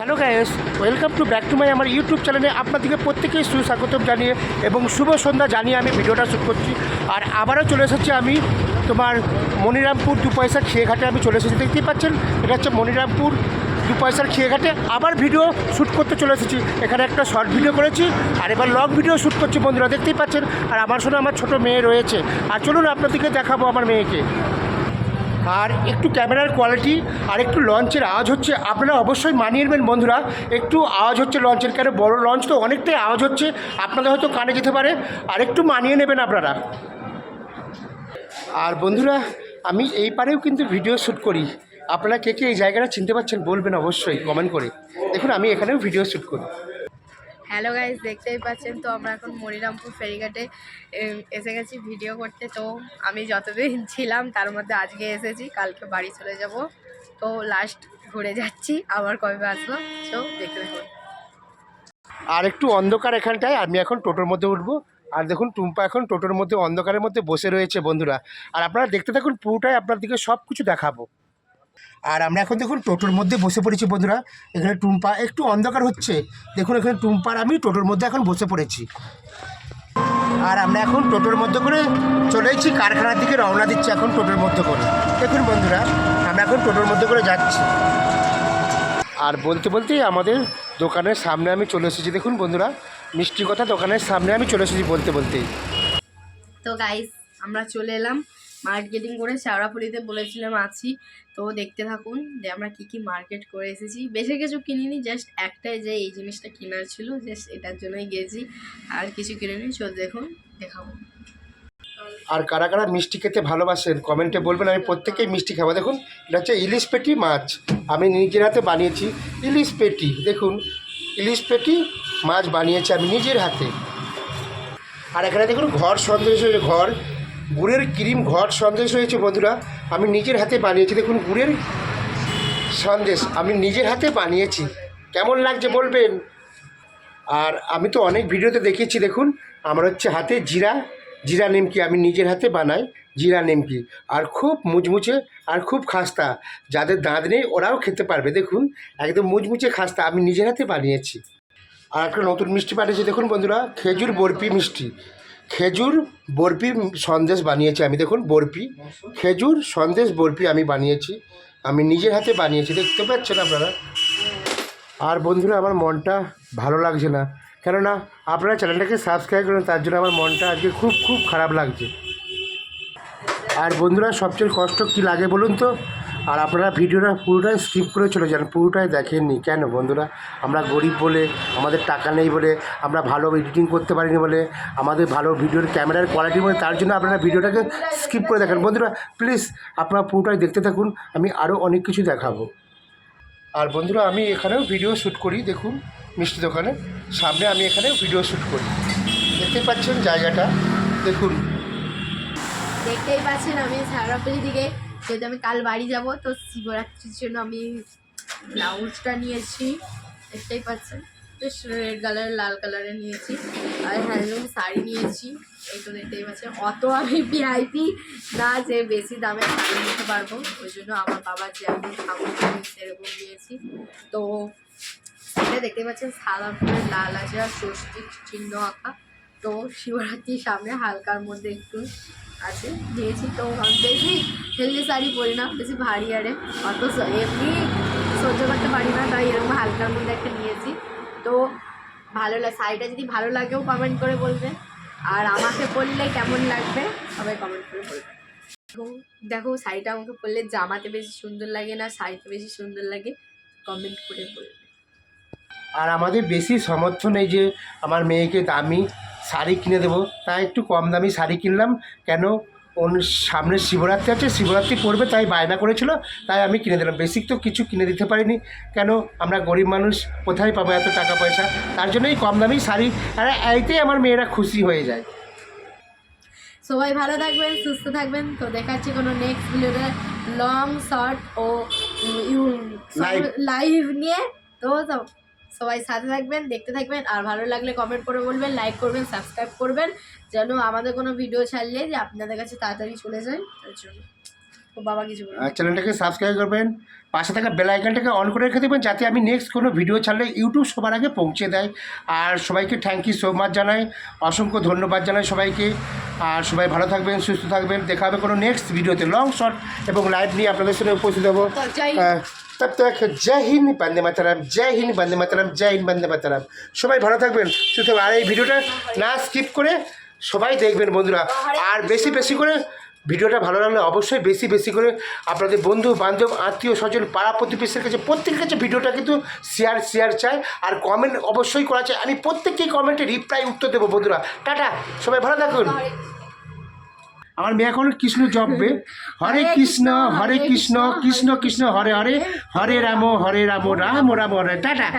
Hello guys, welcome to back to my আমার YouTube চ্যানেলে আপনাদেরকে প্রত্যেকেই সুস্বাগতম জানিয়ে এবং শুভ সন্ধ্যা জানিয়ে আমি ভিডিওটা শ্যুট করছি। আর আবারও চলে এসেছি আমি তোমার মনিরামপুর দু পয়সা খেয়েঘাটে আমি চলে এসেছি। দেখতেই পাচ্ছেন, এটা হচ্ছে মনিরামপুর দু পয়সার খেয়েঘাটে আবার ভিডিও শ্যুট করতে চলে এসেছি। এখানে একটা শর্ট ভিডিও করেছি আর এবার লং ভিডিও শ্যুট করছি বন্ধুরা, দেখতেই পাচ্ছেন। আর আমার সঙ্গে আমার ছোটো মেয়ে রয়েছে। আর চলুন আপনাদেরকে দেখাবো আমার মেয়েকে। আর একটু ক্যামেরার কোয়ালিটি আর একটু লঞ্চের আওয়াজ হচ্ছে, আপনারা অবশ্যই মানিয়ে নেবেন বন্ধুরা। একটু আওয়াজ হচ্ছে লঞ্চের কেন বড় লঞ্চ তো অনেকটাই আওয়াজ হচ্ছে, আপনাদের হয়তো কানে যেতে পারে। আর একটু মানিয়ে নেবেন আপনারা। আর বন্ধুরা, আমি এই পারেও কিন্তু ভিডিও শ্যুট করি। আপনারা কে কে এই জায়গাটা চিনতে পারছেন বলবেন অবশ্যই কমেন্ট করে। দেখুন, আমি এখানেও ভিডিও শ্যুট করি। হ্যালো গাইজ দেখতেই পাচ্ছেন? তো আমরা এখন মনিরামপুর ফেরিঘাটে এসে গেছি ভিডিও করতে। তো আমি যতদিন ছিলাম, তার মধ্যে আজকে এসেছি। কালকে বাড়ি চলে যাব। তো লাস্ট ঘুরে যাচ্ছি। আবার কবে আসব? তো দেখতে দেখুন আর একটু অন্ধকার এখানটায়। আমি এখন টোটোর মধ্যে উঠবো। আর দেখুন, টুম্পা এখন টোটোর মধ্যে, অন্ধকারের মধ্যে বসে রয়েছে বন্ধুরা। আর আপনারা দেখতে থাকুন, পুরোটাই আপনাদেরকে সব কিছু দেখাবো। আর আমরা এখন দেখুন টোটোর মধ্যে বসে পড়েছি বন্ধুরা। এখানে টুম্পা একটু অন্ধকার হচ্ছে। দেখুন এখানে টুম্পার আমি টোটোর মধ্যে এখন বসে পড়েছি। আর আমরা এখন টোটোর মধ্যে করে চলেছি কারখানার দিকে রওনা দিচ্ছি এখন টোটোর মধ্যে করে। দেখুন বন্ধুরা, আমরা এখন টোটোর মধ্যে করে যাচ্ছি। আর বলতে বলতেই আমাদের দোকানের সামনে আমি চলে এসেছি। দেখুন বন্ধুরা, মিষ্টি কথা দোকানের সামনে আমি চলে এসেছি বলতে বলতেই। তো গাইজ আমরা চলে এলাম মার্কেটিং করে। শেওড়াপুরিতে বলেছিলাম আছি। তো দেখতে থাকুন যে আমরা কি কি মার্কেট করে এসেছি। বেশি কিছু কিনিনি জাস্ট একটাই যে এই জিনিসটা কেনার ছিল জাস্ট এটার জন্যই গেছি। আর কিছু কিনিনি, চল দেখুন, দেখাবো। আর কারা কারা মিষ্টি খেতে ভালোবাসেন কমেন্টে বলবেন। আমি প্রত্যেকেই মিষ্টি খাব। দেখুন, এটা হচ্ছে ইলিশ পেটি মাছ। আমি নিজের হাতে বানিয়েছি ইলিশ পেটি। দেখুন, ইলিশ পেটি মাছ বানিয়েছি আমি নিজের হাতে। আর এখানে দেখুন, ঘর সন্দেশ, ঘর গুড়ের ক্রিম ঘর সন্দেশ হয়েছে বন্ধুরা, আমি নিজের হাতে বানিয়েছি। দেখুন, গুড়ের সন্দেশ আমি নিজের হাতে বানিয়েছি। কেমন লাগছে বলবেন? আর আমি তো অনেক ভিডিওতে দেখিয়েছি, দেখুন, আমার হচ্ছে হাতে জিরা জিরা নিমকি আমি নিজের হাতে বানাই, জিরা নিমকি। আর খুব মুচমুচে আর খুব খাস্তা, যাদের দাঁত নেই ওরাও খেতে পারবে। দেখুন, একদম মুচমুচে খাস্তা আমি নিজের হাতে বানিয়েছি। আর একটা নতুন মিষ্টি বানিয়েছি, দেখুন বন্ধুরা, খেজুর বরফি মিষ্টি। খেজুর বরফি সন্দেশ বানিয়েছি আমি। দেখুন, বরফি। খেজুর, সন্দেশ, বরফি আমি বানিয়েছি। আমি নিজের হাতে বানিয়েছি, দেখতে পাচ্ছেন আপনারা? আর বন্ধুরা, আমার মনটা ভালো লাগছে না। কেননা, আপনারা চ্যানেলটাকে সাবস্ক্রাইব করেন, তার জন্য আমার মনটা আজকে খুব খুব খারাপ লাগছে। আর বন্ধুরা, সবচেয়ে কষ্ট কি লাগে বলুন তো? আর আপনারা ভিডিওটা পুরোটাই স্কিপ করে চলে যান, পুরোটাই দেখেননি। কেন বন্ধুরা? আমরা গরিব বলে, আমাদের টাকা নেই বলে, আমরা ভালো এডিটিং করতে পারিনি বলে, আমাদের ভালো ভিডিওর ক্যামেরার কোয়ালিটি বলে, তার জন্য আপনারা ভিডিওটাকে স্কিপ করে দেখেন। বন্ধুরা প্লিজ আপনারা পুরোটাই দেখতে থাকুন, আমি আরও অনেক কিছু দেখাবো। আর বন্ধুরা, আমি এখানেও ভিডিও শ্যুট করি, দেখুন, মিষ্টি দোকানে। সামনে আমি এখানেও ভিডিও শ্যুট করি। দেখতে পাচ্ছেন জায়গাটা, দেখুন। দেখতেই পাচ্ছেন আমি সারাপুরি দিকে যেহেতু আমি কাল বাড়ি যাব, তো শিবরাত্রির জন্য আমি ব্লাউজটা নিয়েছি, দেখতেই পাচ্ছেন। বেশ রেড কালার লাল কালারের নিয়েছি। আর হ্যান্ডলুম শাড়ি নিয়েছি, এই তো দেখতেই পাচ্ছেন। অত আমি ভিআইপি না যে বেশি দামে শাড়ি নিতে পারব, ওই জন্য আমার বাবা যেমন আমি সেরকম নিয়েছি। তো এটা দেখতে পাচ্ছেন, সাদা ফুলের লাল আছে আর ষষ্ঠীর চিহ্ন আঁকা। তো শিবরাত্রির সামনে হালকার মধ্যে একটু আছে, দিয়েছি তো বেশি হেলদি শাড়ি পরি না, বেশি ভারী আরে অত এমনি সহ্য করতে পারি না, তাই এরকম হালকার মধ্যে একটা নিয়েছি। তো ভালো লাগে শাড়িটা যদি ভালো লাগেও কমেন্ট করে বলবে। আর আমাকে পরলে কেমন লাগবে, সবাই কমেন্ট করে বলবে। দেখো, শাড়িটা আমাকে পরলে জামাতে বেশি সুন্দর লাগে না, শাড়িতে বেশি সুন্দর লাগে কমেন্ট করে বলবে। আর আমাদের বেশি সমর্থন এই যে, আমার মেয়েকে দামি শাড়ি কিনে দেবো। তাই একটু কম দামি শাড়ি কিনলাম। কেন? ওর সামনে শিবরাত্রি আছে শিবরাত্রি পড়বে তাই বায়না করেছিল তাই আমি কিনে দিলাম। বেসিক তো কিছু কিনে দিতে পারিনি। কেন? আমরা গরিব মানুষ কোথায় পাবো এত টাকা পয়সা? তার জন্যই কম দামি শাড়ি আর এইতেই আমার মেয়েরা খুশি হয়ে যায়। সবাই ভালো থাকবেন সুস্থ থাকবেন। তো দেখাচ্ছি কোনো নেক্সট ভিডিওতে লং শর্ট ও. লাইভ নিয়ে। তো সবাই সাথে থাকবেন দেখতে থাকবেন আর ভালো লাগলে কমেন্ট করে বলবেন লাইক করবেন সাবস্ক্রাইব করবেন যেন আমাদের কোনো ভিডিও ছাড়লে যে আপনাদের কাছে তাড়াতাড়ি চলে যায় তার জন্য। বাবা কিছু চ্যানেলটাকে সাবস্ক্রাইব করবেন পাশে থাকা বেল আইকনটাকে অন করে রেখে দেবেন যাতে আমি নেক্সট কোনো ভিডিও ছাড়লে ইউটিউব সবার আগে পৌঁছে দেয়। আর সবাইকে থ্যাংক ইউ সো মাচ জানাই অসংখ্য ধন্যবাদ জানাই সবাইকে। আর সবাই ভালো থাকবেন সুস্থ থাকবেন দেখা হবে কোনো নেক্সট ভিডিওতে লং শর্ট এবং লাইভ নিয়ে আপনাদের সাথে উপস্থিত হব। তব তক জয় হিন্দ বন্দে মাতারাম, জয় হিন্দ বন্দে মাতারাম, জয় হিন্দ বন্দে মাতারাম। সবাই ভালো থাকবেন, সুস্থ। আর এই ভিডিওটা না স্কিপ করে সবাই দেখবেন বন্ধুরা। আর বেশি বেশি করে ভিডিওটা ভালো লাগলে অবশ্যই বেশি বেশি করে আপনাদের বন্ধু, বান্ধব, আত্মীয়, স্বজন, পাড়া প্রতিবেশীর কাছে, প্রত্যেকের কাছে ভিডিওটা কিন্তু শেয়ার শেয়ার চাই। আর কমেন্ট অবশ্যই করা চাই। আমি প্রত্যেককেই কমেন্টে রিপ্লাই উত্তর দেবো বন্ধুরা। টাটা, সবাই ভালো থাকুন। আমার মেয়ে এখন কৃষ্ণ জপবে। হরে কৃষ্ণ হরে কৃষ্ণ কৃষ্ণ কৃষ্ণ হরে হরে হরে রাম হরে রাম রাম রাম হরে। টাটা।